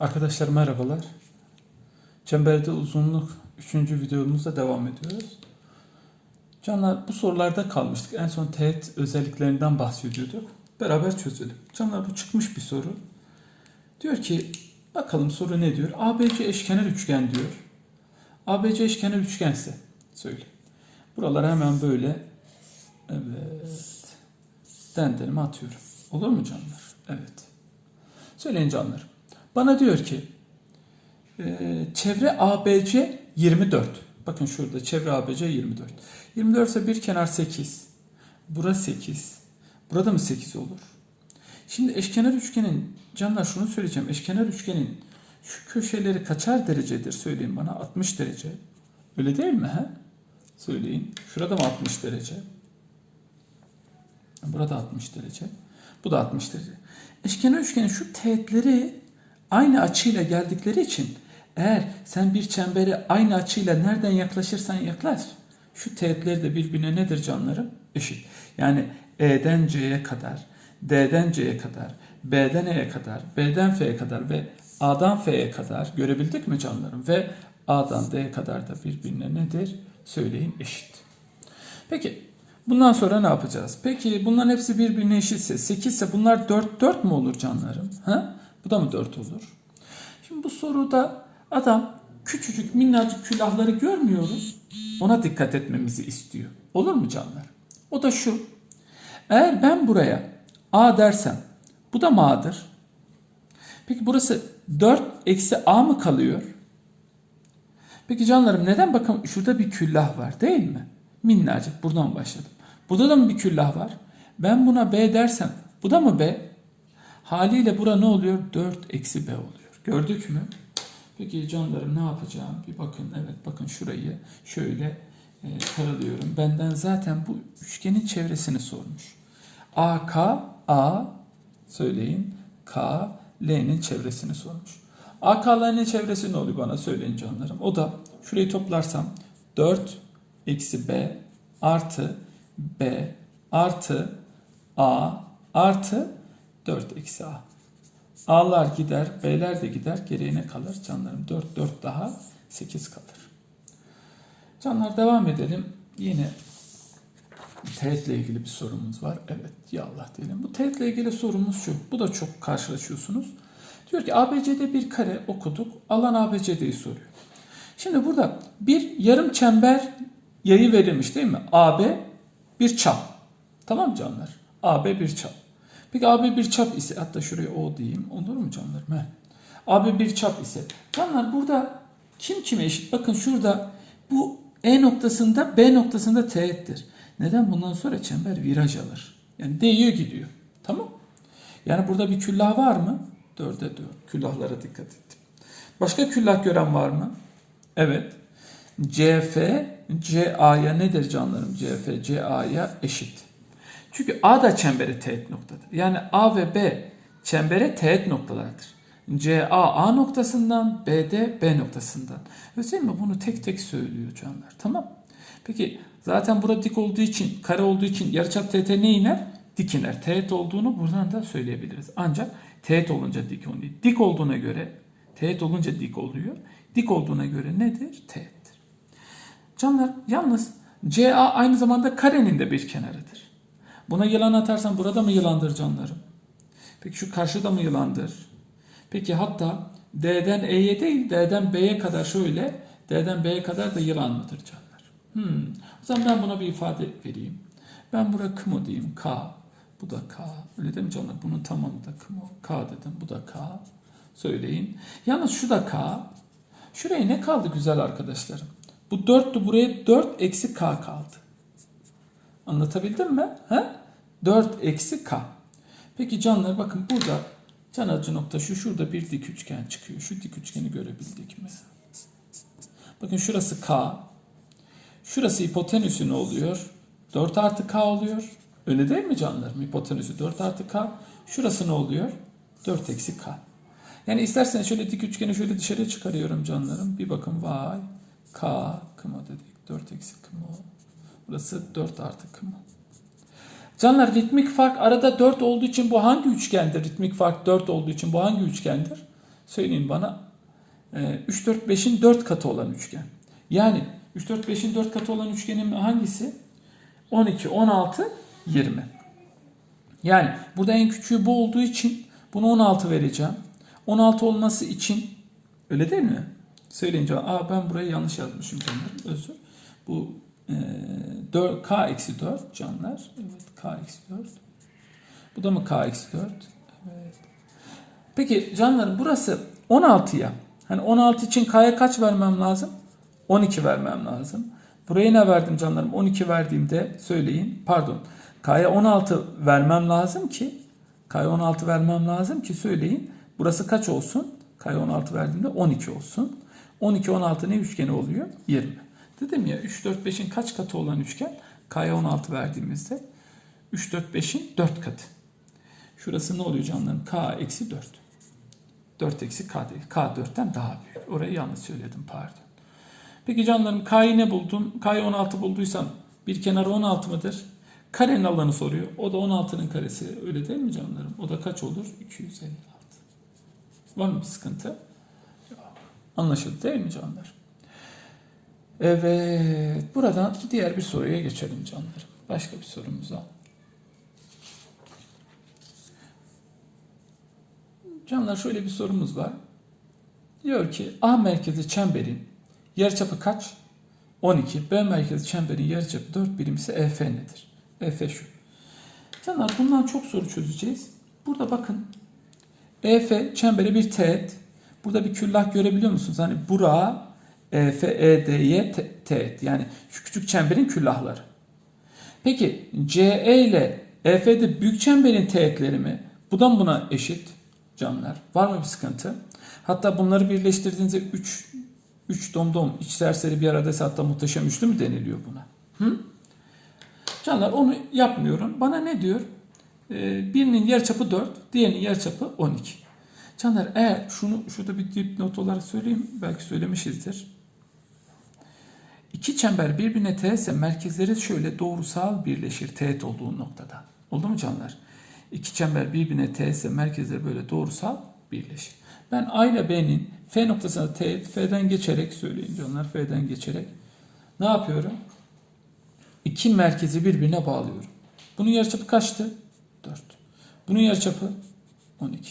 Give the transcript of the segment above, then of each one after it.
Arkadaşlar merhabalar. Çemberde uzunluk 3. videomuzda devam ediyoruz. Canlar bu sorularda kalmıştık. En son teğet özelliklerinden bahsediyorduk. Beraber çözelim. Canlar bu çıkmış bir soru. Diyor ki bakalım soru ne diyor? ABC eşkenar üçgen diyor. ABC eşkenar üçgense söyle. Buralara hemen böyle evet dendelimi atıyorum. Olur mu canlar? Evet. Söyleyin canlar. Bana diyor ki e, çevre ABC 24. Bakın şurada çevre ABC 24. 24 ise bir kenar 8. Bura 8. Burada mı 8 olur? Şimdi eşkenar üçgenin canlar şunu söyleyeceğim. Eşkenar üçgenin şu köşeleri kaçar derecedir söyleyin bana? 60 derece. Öyle değil mi? He? Söyleyin. Şurada mı 60 derece? Burada 60 derece. Bu da 60 derece. Eşkenar üçgenin şu teğetleri aynı açıyla geldikleri için eğer sen bir çembere aynı açıyla nereden yaklaşırsan yaklaş şu teğetleri de birbirine nedir canlarım? Eşit. Yani E'den C'ye kadar, D'den C'ye kadar, B'den E'ye kadar, B'den F'ye kadar ve A'dan F'ye kadar görebildik mi canlarım? Ve A'dan D'ye kadar da birbirine nedir? Söyleyin eşit. Peki bundan sonra ne yapacağız? Peki bunların hepsi birbirine eşitse 8 ise bunlar 4 4 mü olur canlarım? Ha? Bu da mı 4 olur? Şimdi bu soruda adam küçücük minnacık külahları görmüyoruz. Ona dikkat etmemizi istiyor. Olur mu canlar? O da şu. Eğer ben buraya A dersem bu da mı A'dır? Peki burası 4 eksi A mı kalıyor? Peki canlarım neden bakın şurada bir küllah var değil mi? Minnacık buradan başladım. Burada da mı bir küllah var? Ben buna B dersem bu da mı B? Haliyle bura ne oluyor? 4 eksi B oluyor. Gördük mü? Peki canlarım ne yapacağım? Bir bakın evet bakın şurayı şöyle e, karalıyorum. Benden zaten bu üçgenin çevresini sormuş. AK, A söyleyin. K, L'nin çevresini sormuş. AK, L'nin çevresi ne oluyor bana söyleyin canlarım. O da şurayı toplarsam 4 eksi B artı B artı A artı 4 eksi A. A'lar gider, B'ler de gider. Geriye ne kalır? Canlarım 4, 4 daha 8 kalır. Canlar devam edelim. Yine teğetle ilgili bir sorumuz var. Evet ya Allah diyelim. Bu teğetle ilgili sorumuz şu. Bu da çok karşılaşıyorsunuz. Diyor ki ABC'de bir kare okuduk. Alan ABC'deyi soruyor. Şimdi burada bir yarım çember yayı verilmiş değil mi? AB bir çap. Tamam canlar? AB bir çap. Peki AB bir çap ise hatta şuraya O diyeyim. Olur mu canlarım? He. AB bir çap ise. Canlar burada kim kime eşit? Bakın şurada bu E noktasında B noktasında teğettir. Neden? Bundan sonra çember viraj alır. Yani değiyor gidiyor. Tamam. Yani burada bir küllah var mı? Dörde dört. Küllahlara dikkat ettim. Başka küllah gören var mı? Evet. CF CA'ya nedir canlarım? CF CA'ya eşit. Çünkü A da çembere teğet noktadır. Yani A ve B çembere teğet noktalardır. CA A noktasından, B de B noktasından. Özel mi? Bunu tek tek söylüyor canlar. Tamam. Peki zaten burada dik olduğu için, kare olduğu için yarıçap TT ne iner? Dik iner. Teğet olduğunu buradan da söyleyebiliriz. Ancak teğet olunca dik oluyor. Dik olduğuna göre, teğet olunca dik oluyor. Dik olduğuna göre nedir? Teğettir. Canlar yalnız CA aynı zamanda karenin de bir kenarıdır. Buna yılan atarsan burada mı yılandır canlarım? Peki şu karşıda mı yılandır? Peki hatta D'den E'ye değil D'den B'ye kadar şöyle D'den B'ye kadar da yılan mıdır canlar? Hmm. O zaman ben buna bir ifade vereyim. Ben bura kmo diyeyim. K. Bu da K. Öyle değil mi canlar? Bunun tamamı da kmo. K dedim. Bu da K. Söyleyin. Yalnız şu da K. Şuraya ne kaldı güzel arkadaşlarım? Bu 4'tü buraya 4 eksi K kaldı. Anlatabildim mi? He? 4 eksi K. Peki canlar bakın burada can acı nokta şu. Şurada bir dik üçgen çıkıyor. Şu dik üçgeni görebildik mi? Bakın şurası K. Şurası hipotenüsü ne oluyor? 4 artı K oluyor. Öyle değil mi canlarım? Hipotenüsü 4 artı K. Şurası ne oluyor? 4 eksi K. Yani isterseniz şöyle dik üçgeni şöyle dışarıya çıkarıyorum canlarım. Bir bakın vay. K kıma dedik. 4 eksi kıma. Burası 4 artı kıma. Canlar ritmik fark arada 4 olduğu için bu hangi üçgendir? Ritmik fark 4 olduğu için bu hangi üçgendir? Söyleyin bana. Ee, 3, 4, 5'in 4 katı olan üçgen. Yani 3, 4, 5'in 4 katı olan üçgenin hangisi? 12, 16, 20. Yani burada en küçüğü bu olduğu için bunu 16 vereceğim. 16 olması için öyle değil mi? Söyleyince aa ben burayı yanlış yazmışım canlar. Özür. Bu 4, k eksi 4 canlar. Evet k eksi 4. Bu da mı k eksi 4? Evet. Peki canlarım burası 16'ya. Hani 16 için k'ya kaç vermem lazım? 12 vermem lazım. Buraya ne verdim canlarım? 12 verdiğimde söyleyin. Pardon. K'ya 16 vermem lazım ki K'ya 16 vermem lazım ki söyleyin. Burası kaç olsun? K'ya 16 verdiğimde 12 olsun. 12 16 ne üçgeni oluyor? 20. Dedim ya 3 4 5'in kaç katı olan üçgen? K'ya 16 verdiğimizde 3 4 5'in 4 katı. Şurası ne oluyor canlarım? K eksi 4. 4 eksi K değil. K 4'ten daha büyük. Orayı yanlış söyledim pardon. Peki canlarım K'yı ne buldum? K'yı 16 bulduysam bir kenarı 16 mıdır? Karenin alanı soruyor. O da 16'nın karesi. Öyle değil mi canlarım? O da kaç olur? 256. Var mı bir sıkıntı? Anlaşıldı değil mi canlar? Evet. Buradan diğer bir soruya geçelim canlarım. Başka bir sorumuza. Canlar şöyle bir sorumuz var. Diyor ki A merkezi çemberin yarıçapı kaç? 12. B merkezi çemberin yarıçapı 4 birim ise EF nedir? EF şu. Canlar bundan çok soru çözeceğiz. Burada bakın. EF çembere bir teğet. Burada bir küllah görebiliyor musunuz? Hani bura EF, ED'ye te- teğet. Yani şu küçük çemberin küllahları. Peki CE ile EF'de büyük çemberin teğetleri mi? Bu da mı buna eşit canlar? Var mı bir sıkıntı? Hatta bunları birleştirdiğinizde 3 3 domdom iç serseri bir aradaysa hatta muhteşem üçlü mü deniliyor buna? Hı? Canlar onu yapmıyorum. Bana ne diyor? Ee, birinin yarıçapı 4, diğerinin yarıçapı 12. Canlar eğer şunu şurada bir dipnot olarak söyleyeyim. Belki söylemişizdir. İki çember birbirine teğetse merkezleri şöyle doğrusal birleşir teğet olduğu noktada. Oldu mu canlar? İki çember birbirine teğetse merkezleri böyle doğrusal birleşir. Ben A ile B'nin F noktasına teğet F'den geçerek söyleyin canlar F'den geçerek ne yapıyorum? İki merkezi birbirine bağlıyorum. Bunun yarıçapı kaçtı? 4. Bunun yarıçapı 12.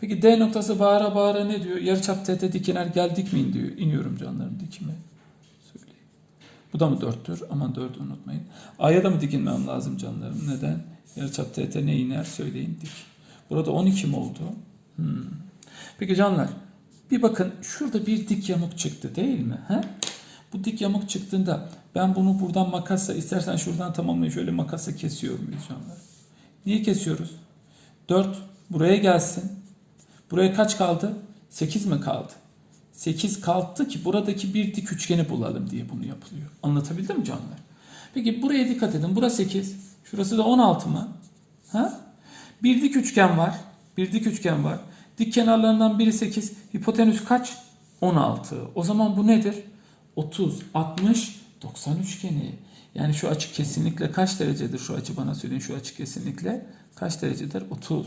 Peki D noktası bağıra bağıra ne diyor? Yarıçap TT dikiner geldik mi diyor. İniyorum canlarım dikime. Bu da mı 4'tür? Aman 4'ü unutmayın. A'ya da mı dikinmem lazım canlarım? Neden? Yarıçap TT ne iner? Söyleyin dik. Burada 12 mi oldu? Hmm. Peki canlar bir bakın şurada bir dik yamuk çıktı değil mi? He? Bu dik yamuk çıktığında ben bunu buradan makasla istersen şuradan tamamlayın şöyle makasla kesiyorum muyuz canlar? Niye kesiyoruz? 4 buraya gelsin. Buraya kaç kaldı? 8 mi kaldı? 8 kalktı ki buradaki bir dik üçgeni bulalım diye bunu yapılıyor. Anlatabildim mi canlar? Peki buraya dikkat edin. Burası 8. Şurası da 16 mı? Ha? Bir dik üçgen var. Bir dik üçgen var. Dik kenarlarından biri 8. Hipotenüs kaç? 16. O zaman bu nedir? 30, 60, 90 üçgeni. Yani şu açı kesinlikle kaç derecedir? Şu açı bana söyleyin. Şu açı kesinlikle kaç derecedir? 30.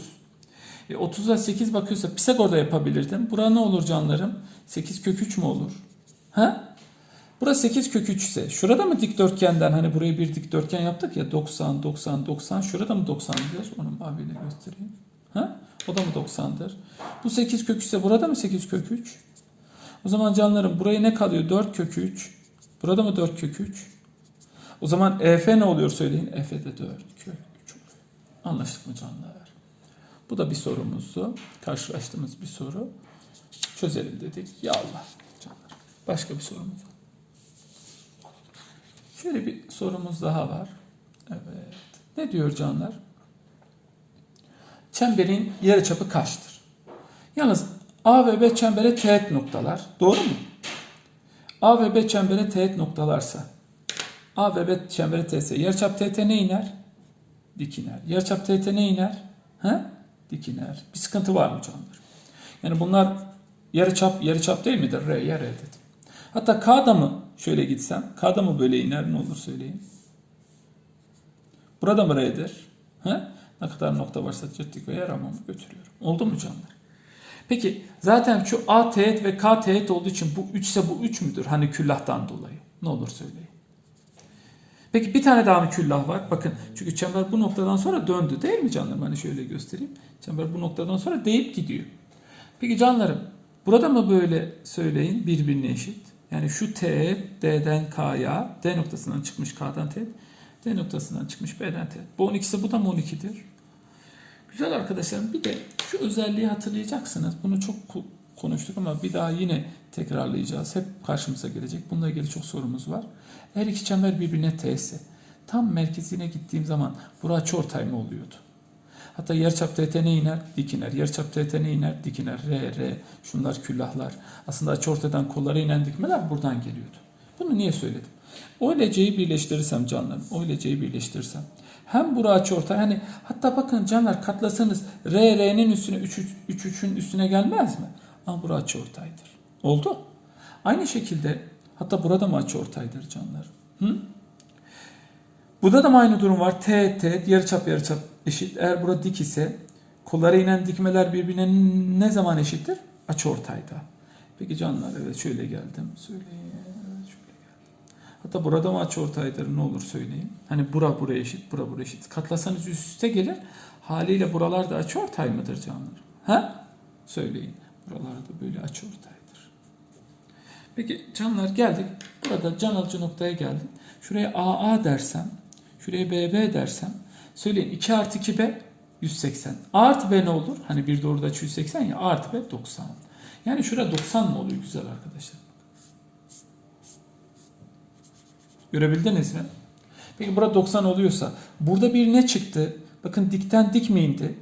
E 30'a 8 bakıyorsa Pisagor'da yapabilirdim. Bura ne olur canlarım? 8 kök 3 mü olur? Ha? Burası 8 kök 3 ise şurada mı dikdörtgenden hani burayı bir dikdörtgen yaptık ya 90 90 90 şurada mı 90'dır? Onu maviyle göstereyim. Ha? O da mı 90'dır? Bu 8 kök 3 ise burada mı 8 kök 3? O zaman canlarım buraya ne kalıyor? 4 kök 3. Burada mı 4 kök 3? O zaman EF ne oluyor söyleyin. EF'de 4 kök 3 oluyor. Anlaştık mı canlar? Bu da bir sorumuzdu. Karşılaştığımız bir soru. Çözelim dedik. Ya Allah canlar. Başka bir sorumuz var. Şöyle bir sorumuz daha var. Evet. Ne diyor canlar? Çemberin yarıçapı kaçtır? Yalnız A ve B çembere teğet noktalar. Doğru mu? A ve B çembere teğet noktalarsa A ve B çembere teğetse yarıçap TT ne iner? Dik iner. Yarıçap TT ne iner? He? Dik iner. Bir sıkıntı var mı canlar? Yani bunlar yarıçap yarıçap değil midir? R, R dedim. Hatta K'da mı şöyle gitsem? K'da mı böyle iner ne olur söyleyin. Burada mı R'dir? He? Ne kadar nokta varsa cırttık ve yaramamı götürüyorum. Oldu mu canlar? Peki zaten şu A teğet ve K teğet olduğu için bu 3 ise bu 3 müdür? Hani küllahtan dolayı. Ne olur söyleyin. Peki bir tane daha mı küllah var? Bakın çünkü çember bu noktadan sonra döndü değil mi canlarım? Hani şöyle göstereyim. Çember bu noktadan sonra değip gidiyor. Peki canlarım burada mı böyle söyleyin birbirine eşit? Yani şu teğet D'den K'ya, D noktasından çıkmış K'dan teğet, D noktasından çıkmış B'den teğet. Bu 12 ise bu da mı 12'dir? Güzel arkadaşlarım bir de şu özelliği hatırlayacaksınız. Bunu çok konuştuk ama bir daha yine tekrarlayacağız. Hep karşımıza gelecek. Bununla ilgili çok sorumuz var. Her iki çember birbirine teğetse tam merkezine gittiğim zaman bura açıortay mı oluyordu? Hatta yarıçap TT ne iner? Dik iner. Ne iner? Dik iner. R, R. Şunlar küllahlar. Aslında açıortaydan kollara inen dikmeler buradan geliyordu. Bunu niye söyledim? O ile C'yi birleştirirsem canlarım. O ile C'yi birleştirirsem. Hem bura açıortay hani hatta bakın canlar katlasanız R, R'nin üstüne 3, 3, 3'ün üstüne gelmez mi? Ama bura açıortaydır. Oldu. Aynı şekilde hatta burada mı açıortaydır canlar? Hı? Burada da aynı durum var? Teğet teğet yarıçap yarıçap eşit. Eğer burada dik ise kollara inen dikmeler birbirine ne zaman eşittir? Açıortayda. Peki canlar evet şöyle geldim. Söyleyin. Şöyle geldim. Hatta burada mı açıortaydır ne olur söyleyin. Hani bura buraya eşit, bura buraya eşit. Katlasanız üst üste gelir. Haliyle buralar da açıortay mıdır canlar? Ha? Söyleyin. Buralar da böyle açıortaydır. Peki canlar geldik. Burada can alıcı noktaya geldim. Şuraya AA dersem, şuraya BB dersem, söyleyin 2 artı 2B 180. A artı B ne olur? Hani bir doğruda açı 180 ya A artı B 90. Yani şurada 90 mı oluyor güzel arkadaşlar? Görebildiniz mi? Peki burada 90 oluyorsa burada bir ne çıktı? Bakın dikten dik mi indi?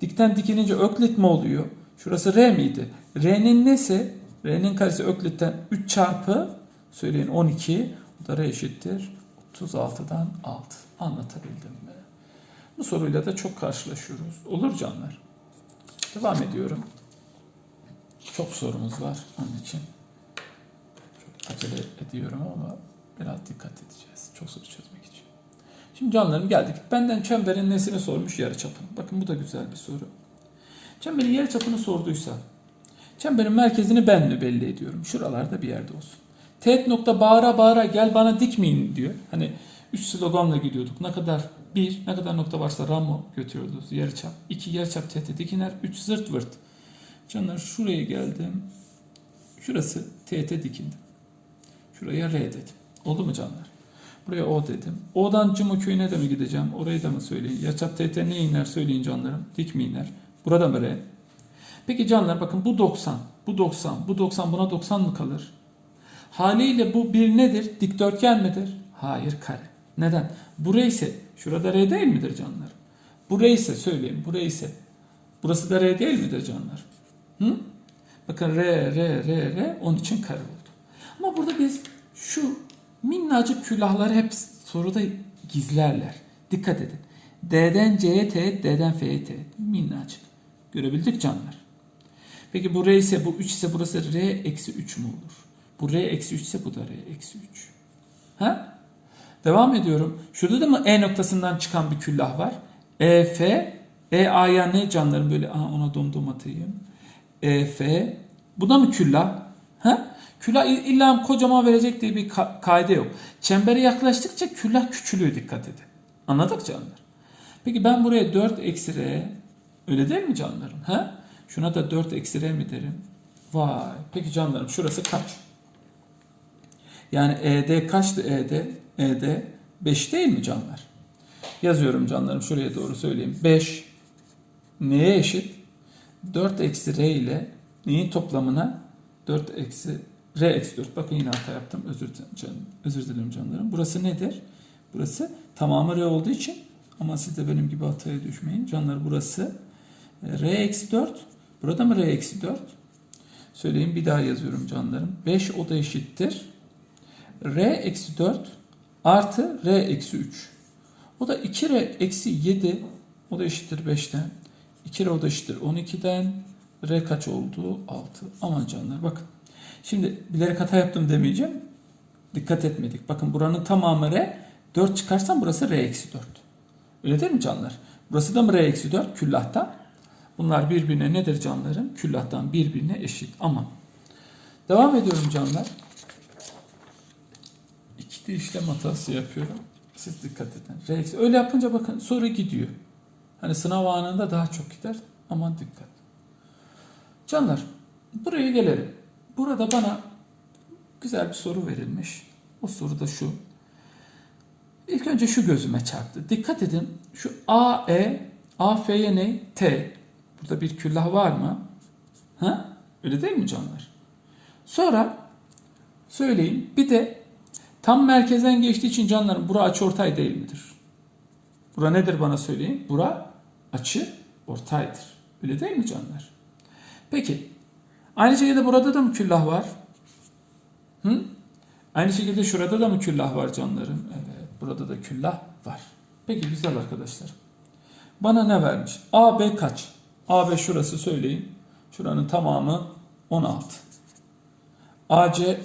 Dikten dik inince öklit mi oluyor? Şurası R miydi? R'nin nesi? R'nin karesi öklitten 3 çarpı söyleyin 12. Bu da R eşittir. 36'dan 6. Anlatabildim mi? Bu soruyla da çok karşılaşıyoruz. Olur canlar. Devam ediyorum. Çok sorumuz var onun için. Çok acele ediyorum ama biraz dikkat edeceğiz. Çok soru çözmek için. Şimdi canlarım geldik. Benden çemberin nesini sormuş yarıçapını. Bakın bu da güzel bir soru. Çemberin yarıçapını sorduysa çemberin merkezini ben mi belli ediyorum? Şuralarda bir yerde olsun. Teğet nokta bağıra bağıra gel bana dikmeyin diyor. Hani 3 sloganla gidiyorduk. Ne kadar? 1. Ne kadar nokta varsa ramo götürüyoruz. Yarıçap. 2. Yarıçap teğete dikiner. 3. Zırt vırt. Canlar şuraya geldim. Şurası teğete dikindim. Şuraya R dedim. Oldu mu canlar? Buraya O dedim. O'dan Cimo köyüne de mi gideceğim? Orayı da mı söyleyin? Yarıçap teğete ne iner söyleyin canlarım. Dik mi iner? Burada mı R? Peki canlar bakın bu 90. Bu 90. Bu 90 buna 90 mı kalır? Haliyle bu bir nedir? Dikdörtgen midir? Hayır kare. Neden? Burası ise şurada R değil midir canlar? Burası ise söyleyin. Burası ise burası da R değil midir canlar? Hı? Bakın R, R, R, R onun için kare oldu. Ama burada biz şu minnacık külahları hep soruda gizlerler. Dikkat edin. D'den C'ye teğet, D'den F'ye teğet. Minnacık. Görebildik canlar. Peki bu R ise bu 3 ise burası R eksi 3 mü olur? Bu R eksi 3 ise bu da R eksi 3. Ha? Devam ediyorum. Şurada da mı E noktasından çıkan bir küllah var? E, F, E, A'ya ne canlarım böyle Aa, ona domdom atayım. E, F. Bu da mı küllah? Ha? Küllah illa kocaman verecek diye bir ka- kaide yok. Çembere yaklaştıkça küllah küçülüyor dikkat edin. Anladık canlar. Peki ben buraya 4 eksi R öyle değil mi canlarım? Ha? Şuna da 4 eksi mi derim? Vay. Peki canlarım şurası kaç? Yani ED kaçtı ED? ED 5 değil mi canlar? Yazıyorum canlarım şuraya doğru söyleyeyim. 5 neye eşit? 4 eksi R ile neyin toplamına? 4 eksi R eksi 4. Bakın yine hata yaptım. Özür canım. Özür dilerim canlarım. Burası nedir? Burası tamamı R olduğu için ama siz de benim gibi hataya düşmeyin. Canlar burası R eksi 4. Burada mı R eksi 4? Söyleyeyim bir daha yazıyorum canlarım. 5 o da eşittir. R eksi 4 artı R eksi 3. O da 2R eksi 7. O da eşittir 5'ten. 2R o da eşittir 12'den. R kaç oldu? 6. Aman canlar bakın. Şimdi bilerek hata yaptım demeyeceğim. Dikkat etmedik. Bakın buranın tamamı R. 4 çıkarsam burası R eksi 4. Öyle değil mi canlar? Burası da mı R eksi 4 küllahta? Bunlar birbirine nedir canlarım? Küllattan birbirine eşit. Ama devam ediyorum canlar. İki de işlem hatası yapıyorum. Siz dikkat edin. Rex. Öyle yapınca bakın soru gidiyor. Hani sınav anında daha çok gider. Aman dikkat. Canlar buraya gelelim. Burada bana güzel bir soru verilmiş. O soru da şu. İlk önce şu gözüme çarptı. Dikkat edin. Şu A, E, A, F'ye ne? T. Burada bir küllah var mı? Ha? Öyle değil mi canlar? Sonra söyleyin. Bir de tam merkezden geçtiği için canlarım bura açı ortay değil midir? Bura nedir bana söyleyin? Bura açı ortaydır. Öyle değil mi canlar? Peki. Aynı şekilde burada da mı küllah var? Hı? Aynı şekilde şurada da mı küllah var canlarım? Evet. Burada da küllah var. Peki güzel arkadaşlar. Bana ne vermiş? AB kaç? AB şurası söyleyin. Şuranın tamamı 16. AC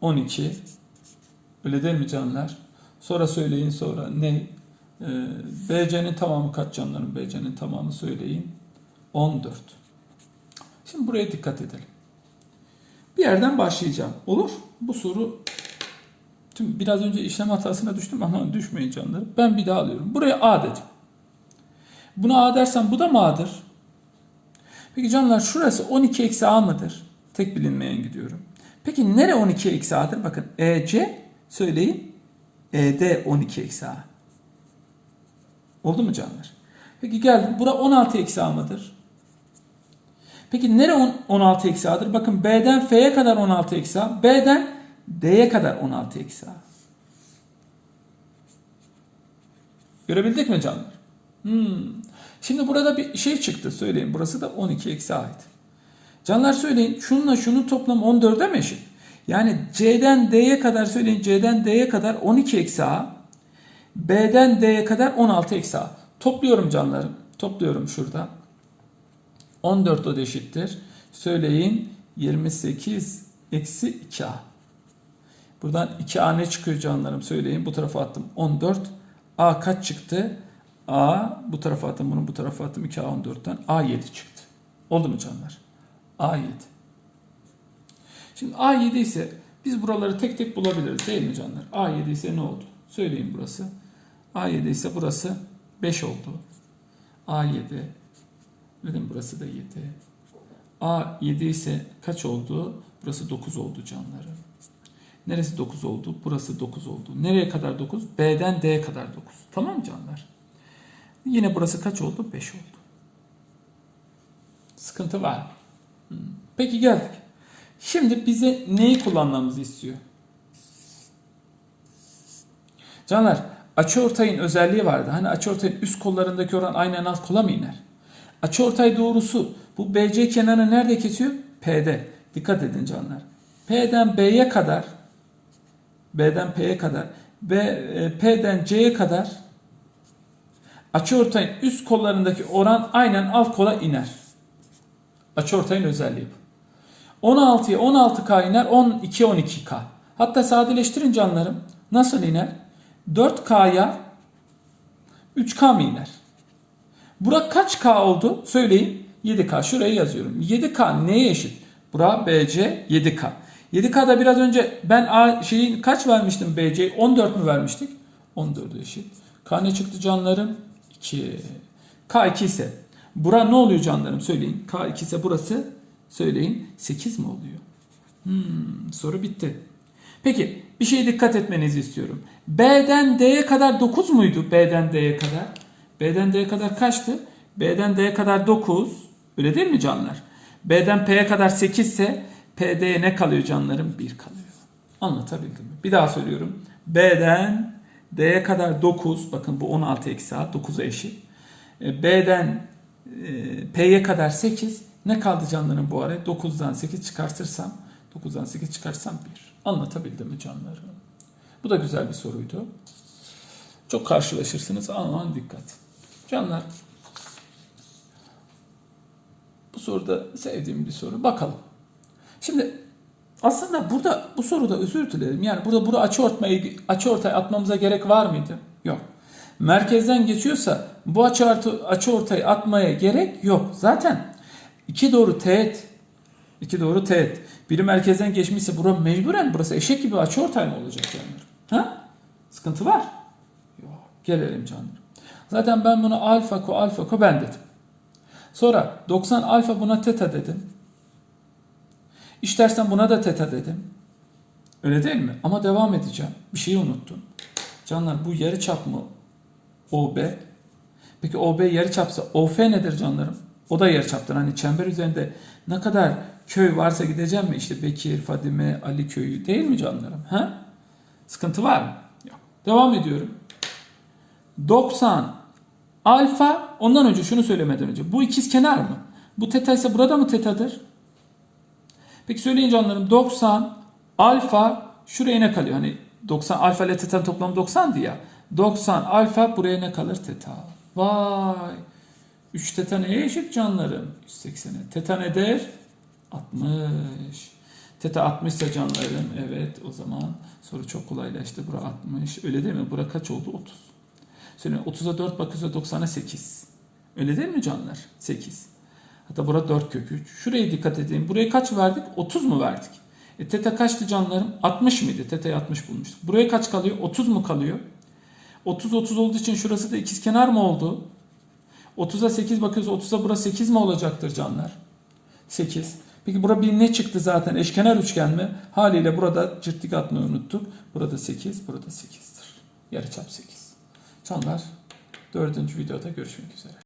12. Öyle değil mi canlar? Sonra söyleyin sonra ne? Ee, BC'nin tamamı kaç canlarım? BC'nin tamamı söyleyin. 14. Şimdi buraya dikkat edelim. Bir yerden başlayacağım. Olur. Bu soru tüm biraz önce işlem hatasına düştüm ama düşmeyin canlarım. Ben bir daha alıyorum. Buraya A dedim. Buna A dersem bu da mı A'dır? Peki canlar şurası 12 eksi A mıdır? Tek bilinmeyen gidiyorum. Peki nere 12 eksi A'dır? Bakın EC söyleyin. ED 12 eksi A. Oldu mu canlar? Peki geldim. Bura 16 eksi A mıdır? Peki nere on- 16 eksi A'dır? Bakın B'den F'ye kadar 16 eksi A. B'den D'ye kadar 16 eksi A. Görebildik mi canlar? Hmm. Şimdi burada bir şey çıktı söyleyin. Burası da 12 eksi a'ydı. Canlar söyleyin şununla şunun toplamı 14'e mi eşit? Yani C'den D'ye kadar söyleyin C'den D'ye kadar 12 eksi a. B'den D'ye kadar 16 eksi a. Topluyorum canlarım. Topluyorum şurada. 14 o eşittir. Söyleyin 28 eksi 2a. Buradan 2a ne çıkıyor canlarım söyleyin. Bu tarafa attım 14. A kaç çıktı? A bu tarafa attım bunu bu tarafa attım 2A 14'ten A7 çıktı. Oldu mu canlar? A7. Şimdi A7 ise biz buraları tek tek bulabiliriz değil mi canlar? A7 ise ne oldu? Söyleyin burası. A7 ise burası 5 oldu. A7 dedim burası da 7. A7 ise kaç oldu? Burası 9 oldu canlarım. Neresi 9 oldu? Burası 9 oldu. Nereye kadar 9? B'den D'ye kadar 9. Tamam mı canlar? Yine burası kaç oldu? 5 oldu. Sıkıntı var. Hmm. Peki geldik. Şimdi bize neyi kullanmamızı istiyor? Canlar açıortayın özelliği vardı. Hani açıortayın üst kollarındaki oran aynen alt kola mı iner? Açıortay doğrusu bu BC kenarını nerede kesiyor? P'de. Dikkat edin canlar. P'den B'ye kadar B'den P'ye kadar B, e, P'den C'ye kadar açıortayın üst kollarındaki oran aynen alt kola iner. Açıortayın özelliği bu. 16'ya 16K iner, 12 12K. Hatta sadeleştirin canlarım. Nasıl iner? 4K'ya 3K mı iner? Bura kaç K oldu? Söyleyin. 7K. Şuraya yazıyorum. 7K neye eşit? Bura BC 7K. 7K'da biraz önce ben A şeyin kaç vermiştim BC? 14 mü vermiştik? 14 eşit. K ne çıktı canlarım? 2. K2 ise bura ne oluyor canlarım söyleyin. K2 ise burası söyleyin 8 mi oluyor? Hmm, soru bitti. Peki bir şeye dikkat etmenizi istiyorum. B'den D'ye kadar 9 muydu? B'den D'ye kadar. B'den D'ye kadar kaçtı? B'den D'ye kadar 9. Öyle değil mi canlar? B'den P'ye kadar 8 ise P'de ne kalıyor canlarım? 1 kalıyor. Anlatabildim mi? Bir daha söylüyorum. B'den D'ye kadar 9. Bakın bu 16 eksi A 9'a eşit. E, B'den e, P'ye kadar 8. Ne kaldı canlarım bu araya? 9'dan 8 çıkartırsam 9'dan 8 çıkarsam 1. Anlatabildim mi canlarım? Bu da güzel bir soruydu. Çok karşılaşırsınız. Aman dikkat. Canlar bu soruda sevdiğim bir soru. Bakalım. Şimdi aslında burada bu soruda özür dilerim. Yani burada burada açı ortayı açı ortaya atmamıza gerek var mıydı? Yok. merkezden geçiyorsa bu açı, artı, açı ortayı atmaya gerek yok. Zaten iki doğru teğet iki doğru teğet biri merkezden geçmişse bura mecburen burası eşek gibi açı ortay mı olacak canlarım? Ha? Sıkıntı var. Yok. Gelelim canlarım. Zaten ben bunu alfa ko alfa ko ben dedim. Sonra 90 alfa buna teta dedim. İstersen buna da teta dedim. Öyle değil mi? Ama devam edeceğim. Bir şeyi unuttum. Canlar bu yarı çap mı? OB. Peki OB yarı çapsa OF nedir canlarım? O da yarı çaptır. Hani çember üzerinde ne kadar köy varsa gideceğim mi? İşte Bekir, Fadime, Ali köyü değil mi canlarım? Ha? Sıkıntı var mı? Yok. Devam ediyorum. 90 alfa ondan önce şunu söylemeden önce. Bu ikiz kenar mı? Bu teta ise burada mı tetadır? Peki söyleyin canlarım 90 alfa şuraya ne kalıyor? Hani 90 alfa ile teta'nın toplamı 90 ya. 90 alfa buraya ne kalır? Teta. Vay. 3 teta neye eşit canlarım? 180'e. Teta nedir? 60. Teta 60 ise canlarım. Evet o zaman soru çok kolaylaştı. Bura 60. Öyle değil mi? Bura kaç oldu? 30. Söyle 30'a 4 bakıyorsa 90'a 8. Öyle değil mi canlar? 8. Hatta burada 4 kök 3. Şuraya dikkat edin. Buraya kaç verdik? 30 mu verdik? E teta kaçtı canlarım? 60 mıydı? Teta'yı 60 bulmuştuk. Buraya kaç kalıyor? 30 mu kalıyor? 30 30 olduğu için şurası da ikizkenar mı oldu? 30'a 8 bakıyoruz. 30'a burası 8 mi olacaktır canlar? 8. Peki burada bir ne çıktı zaten? Eşkenar üçgen mi? Haliyle burada cırtlık atmayı unuttuk. Burada 8, burada 8'dir. Yarıçap 8. Canlar dördüncü videoda görüşmek üzere.